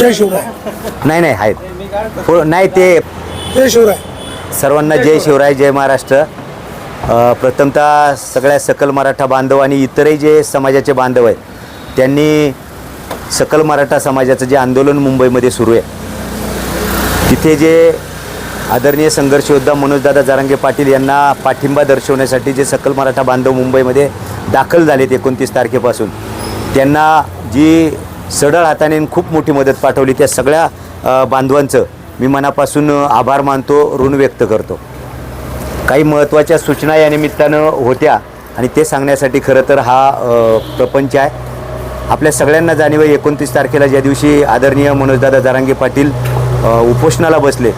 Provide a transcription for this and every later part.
जय शिवराय. नाही नाही आहेत. पु- नाही ते जय शिवराय. सर्वांना जय शिवराय जय महाराष्ट्र. अ, प्रथमतः सगळ्या सकल मराठा बांधव आणि इतरही जे समाजाचे बांधव आहेत त्यांनी सकल मराठा समाजाचं जे आंदोलन मुंबईमध्ये सुरू आहे तिथे जे आदरणीय संघर्ष योद्धा मनोजदादा जारांगे पाटील यांना पाठिंबा दर्शवण्यासाठी जे सकल मराठा बांधव मुंबईमध्ये दाखल झालेत एकोणतीस तारखेपासून त्यांना जी सडळ हाताने खूप मोठी मदत पाठवली त्या सगळ्या बांधवांचं. मी मनापासून आभार मानतो ऋण व्यक्त करतो. काही महत्त्वाच्या सूचना या निमित्तानं होत्या आणि ते सांगण्यासाठी खरं तर हा प्रपंच आहे. आपल्या सगळ्यांना जाणीव आहे एकोणतीस तारखेला ज्या दिवशी आदरणीय मनोजदादा जारांगे पाटील उपोषणाला बसले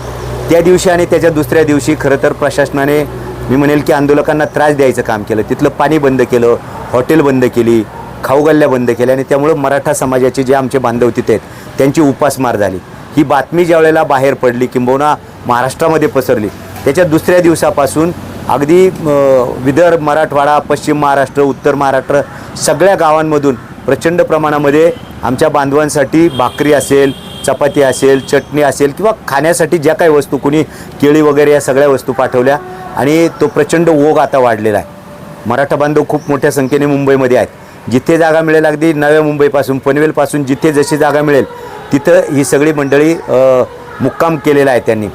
त्या दिवशी आणि त्याच्या दुसऱ्या दिवशी खरं तर प्रशासनाने मी म्हणेल की आंदोलकांना त्रास द्यायचं काम केलं. तिथलं पाणी बंद केलं हॉटेल बंद केली खाऊगल्ल्या बंद केल्या आणि त्यामुळं मराठा समाजाचे जे आमचे बांधव तिथे आहेत त्यांची उपासमार झाली. ही बातमी ज्या वेळेला बाहेर पडली किंबहुना महाराष्ट्रामध्ये पसरली त्याच्या दुसऱ्या दिवसापासून अगदी विदर्भ मराठवाडा पश्चिम महाराष्ट्र उत्तर महाराष्ट्र सगळ्या गावांमधून प्रचंड प्रमाणामध्ये आमच्या बांधवांसाठी भाकरी असेल चपाती असेल चटणी असेल किंवा खाण्यासाठी ज्या काही वस्तू कुणी केळी वगैरे या सगळ्या वस्तू पाठवल्या आणि तो प्रचंड ओघ आता वाढलेला आहे. मराठा बांधव खूप मोठ्या संख्येने मुंबईमध्ये आहेत. जिथे जागा मिळेल अगदी नव्या मुंबईपासून पनवेलपासून जिथे जशी जागा मिळेल तिथं ही सगळी मंडळी मुक्काम केलेला आहे त्यांनी.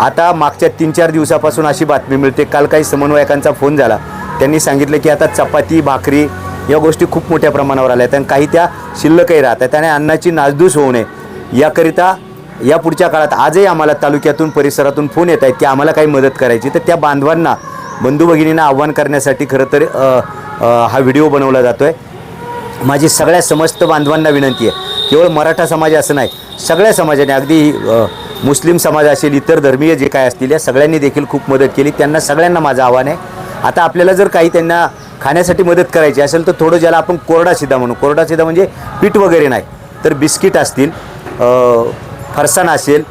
आता मागच्या तीन चार दिवसापासून अशी बातमी मिळते काल काही समन्वयकांचा फोन झाला. त्यांनी सांगितलं की आता चपाती भाकरी या गोष्टी खूप मोठ्या प्रमाणावर आल्या आहेत आणि काही त्या शिल्लकही राहत आहेत आणि अन्नाची नासधूस होऊ नये. याकरिता या पुढच्या काळात आजही आम्हाला तालुक्यातून परिसरातून फोन येत आहेत की आम्हाला काही मदत करायची. तर त्या बांधवांना बंधू भगिनींना आव्हान करण्यासाठी खरं तर हा व्हिडिओ बनवला जातो आहे माझी सगळ्या समस्त बांधवांना विनंती आहे. केवळ मराठा समाज असं नाही सगळ्या समाजाने अगदी मुस्लिम समाज असेल इतर धर्मीय जे काय असतील या सगळ्यांनी देखील खूप मदत केली. त्यांना सगळ्यांना माझं आव्हान आहे. आता आपल्याला जर काही त्यांना खाण्यासाठी मदत करायची असेल तर थोडं ज्याला आपण कोरडा सिधा म्हणू. कोरडा सिधा म्हणजे पीठ वगैरे नाही तर बिस्किट असतील फरसाण असेल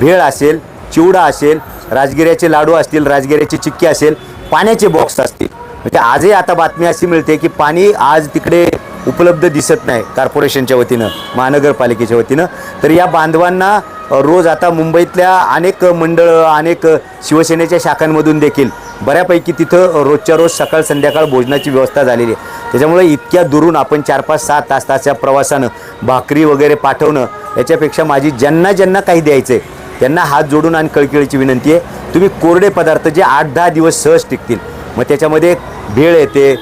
भेळ असेल चिवडा असेल राजगिऱ्याचे लाडू असतील राजगिऱ्याची चिक्की असेल पाण्याचे बॉक्स असतील म्हणजे आजही आता बातमी अशी मिळते की पाणी आज तिकडे उपलब्ध दिसत नाही कॉर्पोरेशनच्या वतीनं महानगरपालिकेच्या वतीनं. तर या बांधवांना रोज आता मुंबईतल्या अनेक मंडळं अनेक शिवसेनेच्या शाखांमधून देखील बऱ्यापैकी तिथं रोजच्या रोज सकाळ संध्याकाळ भोजनाची व्यवस्था झालेली आहे. त्याच्यामुळे इतक्या दुरून आपण चार पाच सहा तास तासच्या प्रवासानं भाकरी वगैरे पाठवणं याच्यापेक्षा माझी ज्यांना ज्यांना काही द्यायचं आहे त्यांना हात जोडून आणि कळकळीची विनंती आहे तुम्ही कोरडे पदार्थ जे आठ दहा दिवस सहज टिकतील. मग त्याच्यामध्ये भेळ येते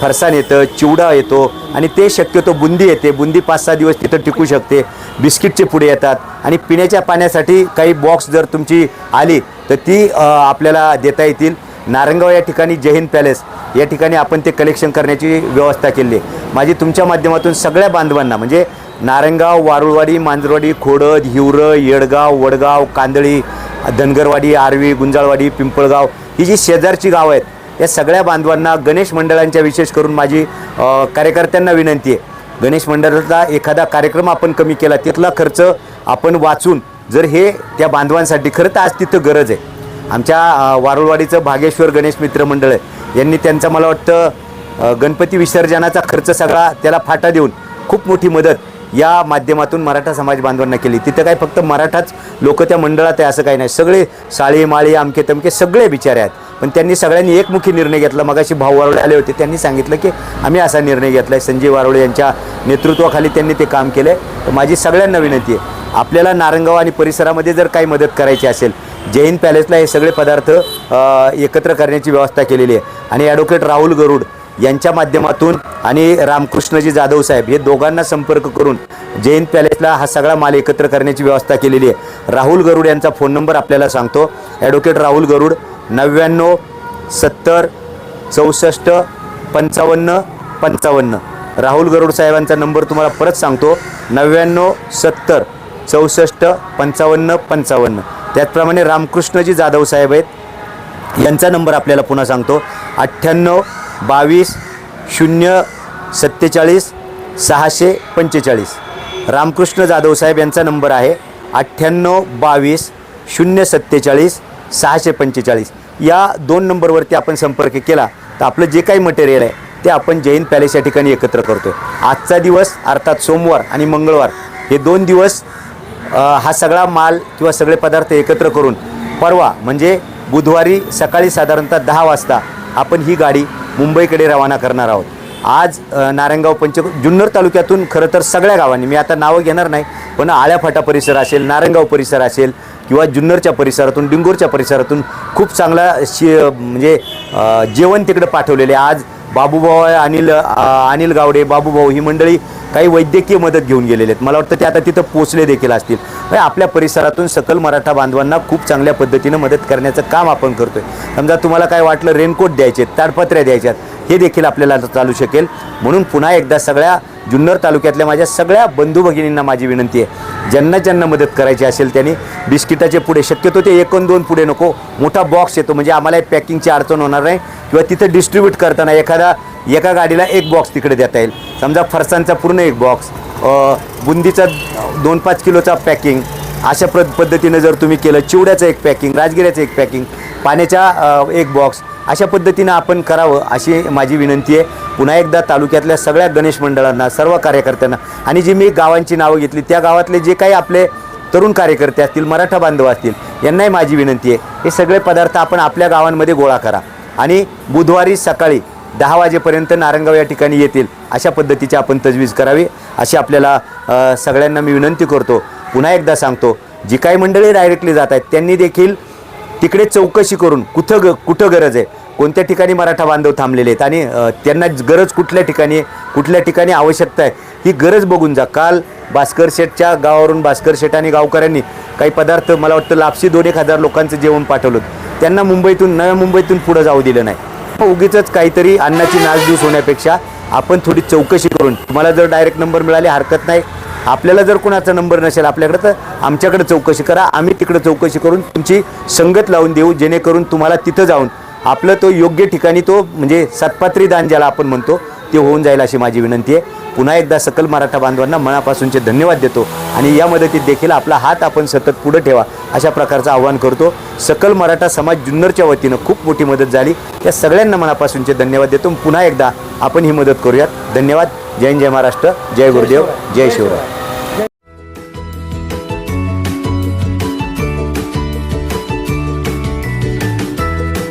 फरसाण येतं चिवडा येतो आणि ते शक्यतो बुंदी येते. बुंदी पाच सहा दिवस तिथं टिकू शकते. बिस्किटचे पुढे येतात आणि पिण्याच्या पाण्यासाठी काही बॉक्स जर तुमची आली तर ती आपल्याला देता येतील. नारंगाव या ठिकाणी जैन पॅलेस. या ठिकाणी आपण ते कलेक्शन करण्याची व्यवस्था केली आहे. माझी तुमच्या माध्यमातून सगळ्या बांधवांना म्हणजे नारंगाव वारुळवाडी मांजरवाडी खोडद हिवरं येडगाव वडगाव कांदळी धनगरवाडी आर्वी गुंजाळवाडी पिंपळगाव ही जी शेजारची गावं आहेत या सगळ्या बांधवांना गणेश मंडळांच्या विशेष करून माझी कार्यकर्त्यांना विनंती आहे. गणेश मंडळाचा एखादा कार्यक्रम आपण कमी केला तिथला खर्च आपण वाचून जर हे त्या बांधवांसाठी खरं तर आज तिथं गरज आहे. आमच्या वारुळवाडीचं भागेश्वर गणेश मित्र मंडळ आहे. यांनी त्यांचा मला वाटतं गणपती विसर्जनाचा खर्च सगळा त्याला फाटा देऊन खूप मोठी मदत या माध्यमातून मराठा समाज बांधवांना केली. तिथं काय फक्त मराठाच लोक त्या मंडळात आहे असं काही नाही. सगळे साळी माळी आमके तमके सगळे बिचारे आहेत. पण त्यांनी सगळ्यांनी एकमुखी निर्णय घेतला. मगाशी भाऊ वारोळे आले होते. त्यांनी सांगितलं की आम्ही असा निर्णय घेतला आहे संजय वारोळे यांच्या नेतृत्वाखाली त्यांनी ते काम केलं आहे तर माझी सगळ्यांना विनंती आहे. आपल्याला नारंगाव आणि परिसरामध्ये जर काही मदत करायची असेल जैन पॅलेसला हे सगळे पदार्थ एकत्र करण्याची व्यवस्था केलेली आहे. आणि ॲडव्होकेट राहुल गरुड यांच्या माध्यमातून आणि रामकृष्णजी जाधव साहेब हे दोघांना संपर्क करून जैन पॅलेसला हा सगळा माल एकत्र करण्याची व्यवस्था केलेली आहे. राहुल गरुड यांचा फोन नंबर आपल्याला सांगतो. ॲडव्होकेट राहुल गरुड नव्याण्णव सत्तर चौसष्ट पंचावन्न पंचावन्न. राहुल गरुड साहेबांचा नंबर तुम्हाला परत सांगतो. नव्याण्णव सत्तर चौसष्ट पंचावन्न पंचावन्न. त्याचप्रमाणे रामकृष्णजी जाधव साहेब आहेत. यांचा नंबर आपल्याला पुन्हा सांगतो. अठ्ठ्याण्णव बावीस शून्य सत्तेचाळीस सहाशे पंचेचाळीस. रामकृष्ण जाधव साहेब यांचा नंबर आहे अठ्ठ्याण्णव बावीस शून्य सत्तेचाळीस सहाशे पंचेचाळीस. या दोन नंबरवरती आपण संपर्क केला तर आपलं जे काही मटेरियल आहे ते आपण जैन पॅलेस या ठिकाणी एकत्र करतो आजचा दिवस अर्थात सोमवार आणि मंगळवार हे दोन दिवस हा सगळा माल किंवा सगळे पदार्थ एकत्र करून परवा म्हणजे बुधवारी सकाळी साधारणतः दहा वाजता आपण ही गाडी मुंबईकडे रवाना करणार आहोत आज नारायणगाव पंच जुन्नर तालुक्यातून खरं तर सगळ्या गावांनी मी आता नावं घेणार नाही पण आळ्याफाटा परिसर असेल नारायणगाव परिसर असेल किंवा जुन्नरच्या परिसरातून डिंगोरच्या परिसरातून खूप चांगला शि म्हणजे जेवण तिकडं पाठवलेले आहे. आज बाबूभाऊ आहे, अनिल अनिल गावडे बाबूभाऊ ही मंडळी काही वैद्यकीय मदत घेऊन गेलेले आहेत. मला वाटतं ते आता तिथं पोचले देखील असतील. म्हणजे आपल्या परिसरातून सकल मराठा बांधवांना खूप चांगल्या पद्धतीनं मदत करण्याचं काम आपण करतोय. समजा तुम्हाला काय वाटलं रेनकोट द्यायचे ताडपत्र्या द्यायच्यात हे देखील आपल्याला चालू शकेल. म्हणून पुन्हा एकदा सगळ्या जुन्नर तालुक्यातल्या माझ्या सगळ्या बंधू भगिनींना माझी विनंती आहे ज्यांना ज्यांना मदत करायची असेल त्यांनी बिस्किटाचे पुढे शक्यतो ते एक दोन पुढे नको मोठा बॉक्स येतो म्हणजे आम्हाला पॅकिंगची अडचण होणार नाही. किंवा तिथं डिस्ट्रीब्यूट करताना एखादा एका गाडीला एक बॉक्स तिकडे देता येईल. समजा फरसांचा पूर्ण एक बॉक्स बुंदीचा दोन पाच किलोचा पॅकिंग अशा प्र पद्धतीनं जर तुम्ही केलं चिवड्याचं एक पॅकिंग राजगिऱ्याचं एक पॅकिंग पाण्याच्या एक बॉक्स अशा पद्धतीनं आपण करावं अशी माझी विनंती आहे. पुन्हा एकदा तालुक्यातल्या सगळ्या गणेश मंडळांना सर्व कार्यकर्त्यांना आणि जी मी गावांची नावं घेतली त्या गावातले जे काही आपले तरुण कार्यकर्ते असतील मराठा बांधव असतील यांनाही माझी विनंती आहे. हे सगळे पदार्थ आपण आपल्या गावांमध्ये गोळा करा. आणि बुधवारी सकाळी दहा वाजेपर्यंत नारंगाव या ठिकाणी येतील अशा पद्धतीची आपण तजवीज करावी अशी आपल्याला सगळ्यांना मी विनंती करतो. पुन्हा एकदा सांगतो जी काही मंडळी डायरेक्टली जात आहेत त्यांनी देखील तिकडे चौकशी करून कुठं ग कुठं गरज आहे कोणत्या ठिकाणी मराठा बांधव थांबलेले आहेत? आणि त्यांना गरज कुठल्या ठिकाणी कुठल्या ठिकाणी आवश्यकता आहे? ही गरज बघून जा. काल भास्कर शेठच्या गावावरून भास्कर शेठ आणि गावकऱ्यांनी काही पदार्थ मला वाटतं लापशी दोन एक हजार लोकांचं जेवण पाठवलं. त्यांना मुंबईतून नव्या मुंबईतून पुढं जाऊ दिलं नाही. उगीच काहीतरी अन्नाची नासधूस होण्यापेक्षा आपण थोडी चौकशी करून तुम्हाला जर डायरेक्ट नंबर मिळाले हरकत नाही. आपल्याला जर कोणाचा नंबर नसेल आपल्याकडे तर आमच्याकडे चौकशी करा. आम्ही तिकडे चौकशी करून तुमची संगत लावून देऊ जेणेकरून तुम्हाला तिथं जाऊन आपलं तो योग्य ठिकाणी तो म्हणजे सतपात्री दान ज्याला आपण म्हणतो ते होऊन जाईल अशी माझी विनंती आहे. पुन्हा एकदा सकल मराठा बांधवांना मनापासूनचे धन्यवाद देतो आणि या मदतीत देखील आपला हात आपण सतत पुढे ठेवा अशा प्रकारचं आव्हान करतो. सकल मराठा समाज जुन्नरच्या वतीनं खूप मोठी मदत झाली. या सगळ्यांना मनापासूनचे धन्यवाद देतो. पुन्हा एकदा आपण ही मदत करूयात. धन्यवाद. जय जय महाराष्ट्र. जय गुरुदेव. जय शिवराय.